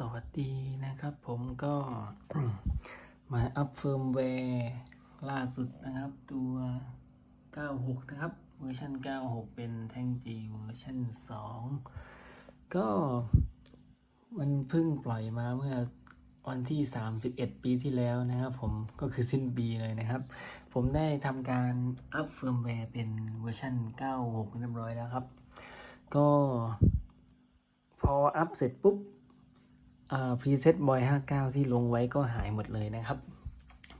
สวัสดีนะครับ ผมก็มาอัพเฟิร์มแวร์ล่าสุดนะครับ ตัว 96 นะครับ เวอร์ชัน96 เป็นแท่ง G เวอร์ชัน2 ก็มันเพิ่งปล่อยมาเมื่อวันที่ 31 ปีที่แล้วนะครับ ผมก็คือสิ้นปีเลยนะครับ ผมได้ทำการอัพเฟิร์มแวร์เป็นเวอร์ชัน96 เรียบร้อยแล้วครับ ก็พออัพเสร็จปุ๊บ พรีเซ็ตบอย59ที่ลงไว้ก็หายหมดเลยนะครับ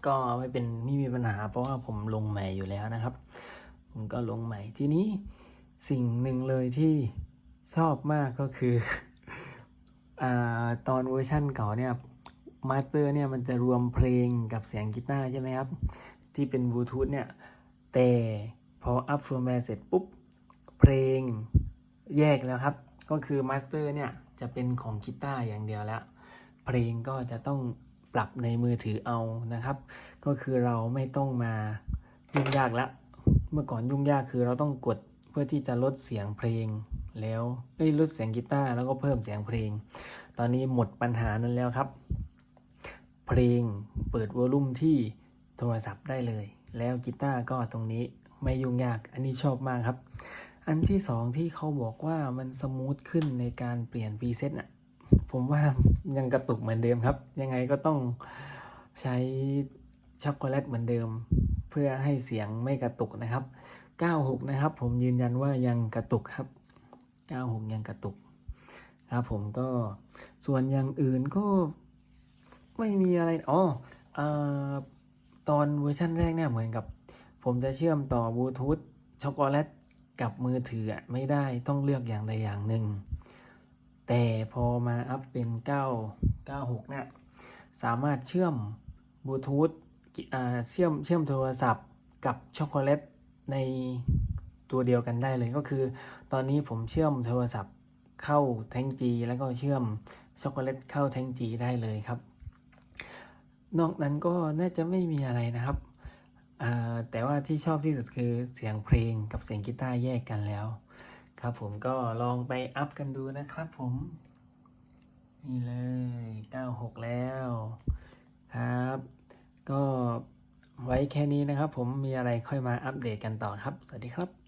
ก็ไม่เป็นไม่มีปัญหาเพราะว่าผมลงใหม่อยู่แล้วนะครับ ผมก็ลงใหม่ทีนี้สิ่งหนึ่งเลยที่ชอบมากก็คืออตอนเวอร์ชั่นเก่าเนี่ยมาสเตอร์เนี่ยมันจะรวมเพลงกับเสียงกีตาร์ใช่ไหมครับ ที่เป็นบลูทูธเนี่ยแต่พออัพเฟิร์มแวร์เสร็จปุ๊บ เพลงแยกแล้วครับ ก็คือมาสเตอร์เนี่ย จะเป็นของกีตาร์อย่างเดียวแล้ว เพลงก็จะต้องปรับในมือถือเอานะครับ ก็คือเราไม่ต้องมายุ่งยากละเมื่อก่อนยุ่งยากคือเราต้องกดเพื่อที่จะลดเสียงเพลงแล้วเอ้ยลดเสียงกีตาร์แล้วก็เพิ่มเสียงเพลง ตอนนี้หมดปัญหานั้นแล้วครับ เพลงเปิดวอลลุ่มที่โทรศัพท์ได้เลย แล้วกีตาร์ก็ตรงนี้ไม่ยุ่งยาก อันนี้ชอบมากครับ อันที่สองที่เขาบอกว่ามันสมูทขึ้นในการเปลี่ยนพรีเซตน่ะ ผมว่ายังกระตุกเหมือนเดิมครับ ยังไงก็ต้องใช้ช็อกโกแลตเหมือนเดิม เพื่อให้เสียงไม่กระตุกนะครับ 96 นะครับ ผมยืนยันว่ายังกระตุกครับ 96 ยังกระตุกครับผมก็ส่วนอย่างอื่นก็ไม่มีอะไรอ๋อเอ่อตอนเวอร์ชันแรกเนี่ยเหมือนกับ ผมจะเชื่อมต่อบลูทูธช็อกโกแลต กับมือถือไม่ได้ต้องเลือกอย่างใดอย่างหนึ่ง แต่พอมาอัพเป็น 9 96 เนี่ย สามารถเชื่อมบลูทูธเชื่อมเชื่อมโทรศัพท์กับช็อกโกแลตในตัวเดียวกันได้เลยก็คือ ตอนนี้ผมเชื่อมโทรศัพท์เข้าแท่งจี แล้วก็เชื่อมช็อกโกแลตเข้าแท่งจีได้เลยครับ นอกนั้นก็น่าจะไม่มีอะไรนะครับ แต่ว่าที่ชอบที่สุดคือเสียงเพลงกับเสียงกีตาร์แยกกันแล้ว ครับผมก็ลองไปอัพกันดูนะครับผม นี่เลย 96 แล้วครับ ก็ไว้แค่นี้นะครับผมมีอะไรค่อยมาอัปเดตกันต่อครับ สวัสดีครับ